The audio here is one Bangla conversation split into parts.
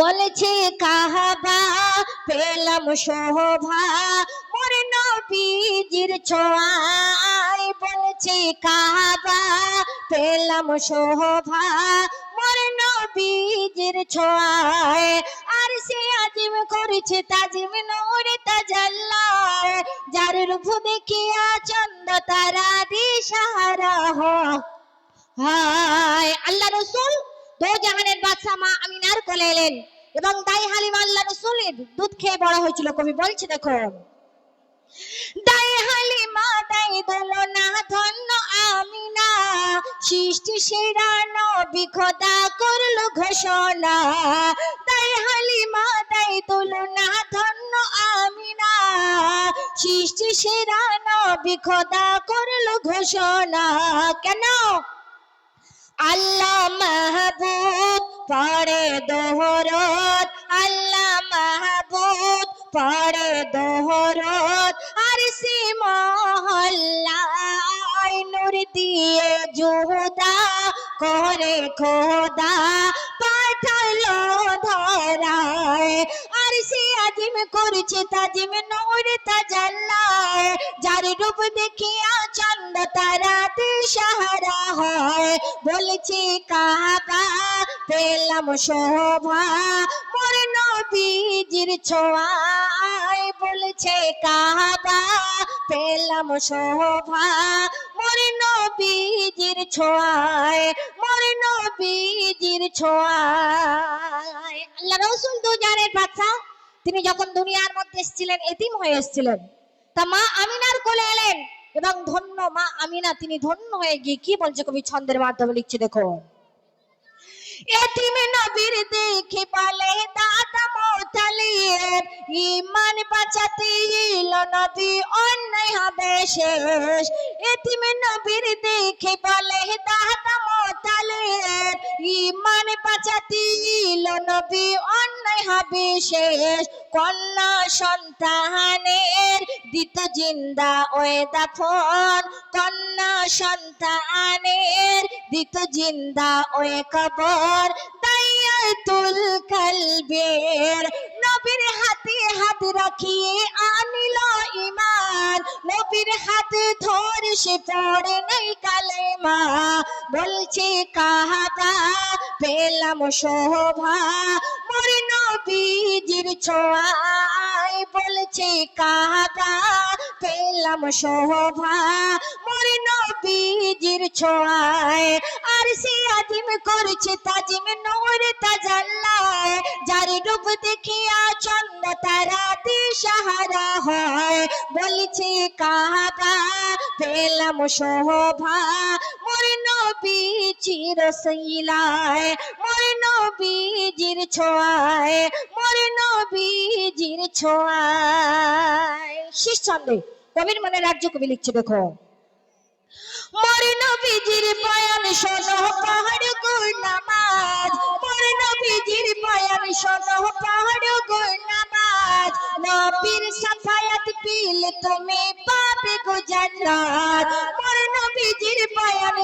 বলেছে কাহাবা পেলাম শোভা। মোর নবীজির ছোঁয়ায় বলেছে কাহাবা পেলাম শোভা। মোর নবীজির ছোঁয়ায় আর সে আজিম করেছে তাজিম নূরে তাজাল্লায় যার রূপ দেখিয়া চন্দ তারা দিশাহারা হায়, আল্লাহ রসুল দো জাহানের বাদশা মা আমিনার কোলে এলেন এবং দাই হালিমা আল্লাহ রসুলের দুধ খেয়ে বড় হয়েছিল। কবি বলছে, দেখো। দাই হালিমা দাই দোলনা ধন্য আমিনা, সৃষ্টি সেরা নবী খোদা করল ঘোষণা। দাই হালিমা দাই দোলনা ধন্য আমিনা, সৃষ্টি সেরা নবী খোদা করল ঘোষণা। কেন? আল্লাহ পড়ে দোহরত, আল্লাহ মাহবুব। পড়ে দোহরত আর সে মহল্লায় নূর দিয়ে জুহুদা করে খোদা। পাঠালো ধরায় আর সে আজিম করছে তাজিম নূর তাজাল্লায়। যার রূপ দেখিয়া চন্দ তারাতে সাহারা হয়, বলেছে, কাবা পেলাম শোভা, মোর নবীজির ছোঁয়ায় বলেছে কাবা পেলাম শোভা, মোর নবীজির ছোঁয়ায় মোর নবীজির ছোঁয়ায় আল্লাহ রসুল দুজানের বাচ্চা তিনি যখন দুনিয়ার মধ্যে এসেছিলেন, এতিম হয়ে এসেছিলেন, তা মা আমিনার কোলে এলেন এবং ধন্য মা আমিনা, তিনি ধন্য হয়ে গিয়ে কি বলছে কবি ছন্দের মাধ্যমে লিখছে দেখো এতিম নবীর দেখে বলে দাদা মোতালিয়ে ইমান বাঁচাতে ইল নবী অন্যায় হবে শেষ। এতিম নবীর দেখে বলে, দাদা মোতালির ইমান বাঁচাতে এলো নবী, অন্যায় হবে শেষ। কন্যা সন্তানের দিত জিন্দা ওয়ে দাফন। কন্যা সন্তানের দিত জিন্দা ওয়ে কবর। দায়াতুল কলবের নবীর হাতে হাত রাখিয়ে ইমান নবীর হাত ধরে, সে পড়ে নেই কালেমা। বলছে, কাহাদা, পেলাম শোভা। মোর নবীজির ছোঁয়ায় বলছে, কাহাদা, পেলাম শোভা। মোর ছোঁয়ায় আর সে আজিম করছে তাজিম নূর তাজাল্লায়। যার রূপ দেখিয়া চন্দ তারা দিশাহারা হয়। বলছে, কাহাবা, পেলাম শোভা, মোর নবীজির সইলায় মোর নবীজির ছোঁয়ায়, মোর নবীজির ছোঁয়ায়। শেষ ছন্দে। কবির মনে রাজ্য কবি লিখছে, দেখো। মোর নবীজির বয়ান শোনো, পাহাড় গুণ নামাজ। মোর বয়ান শোনো, পাহাড় গুণ নামাজ। নবীর সাফায়াত পিল তুমি, পাবে বয়ান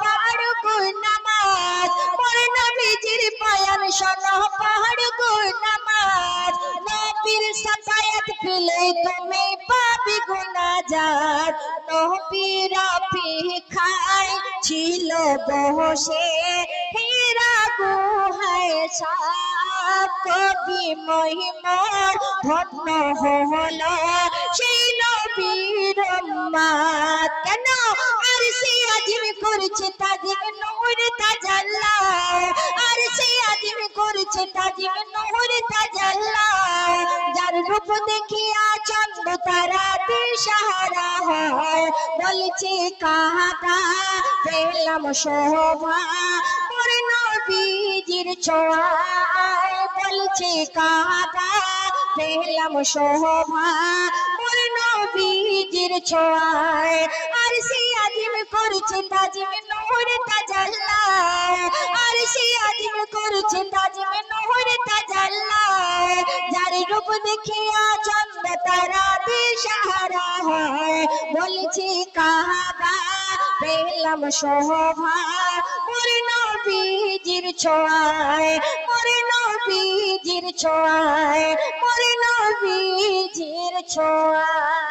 পাহাড় নামাজ। বয়ান পাহাড় নামাজ। নবীর সাফায়াত পিলে তুমি নাজাত নবীর অপেক্ষায় ছিল বসে হীরা গুহায় সাপ কবি মহিমার ধন্য হলো। নবীর মাত কেন আর সে আজিম করছে তাজিম নূর তাজাল্লা? আর সে আজিম করছে তাজিম নূর তাজাল্লা? রূপ দেখিয়া চন্দ্র তারা দিশাহারা হয়। বলছে কাহাবা পেলাম শোভা মোর নবীজির ছোঁয়ায়। বলছে কাহাবা পেলাম শোভা মোর নবীজির ছোঁয়ায়। আর সে আজিম করছে তাজিম নূর তাজাল্লা আর সে আজিম দেখিয়া চন্দ তারা দিশাহারা হয়। বলছি কাহাবা পেলাম শোভা মোর নবীজির ছোঁয়ায় মোর নবী ছোঁয়ায় মোর নবীজির ছোঁয়ায়।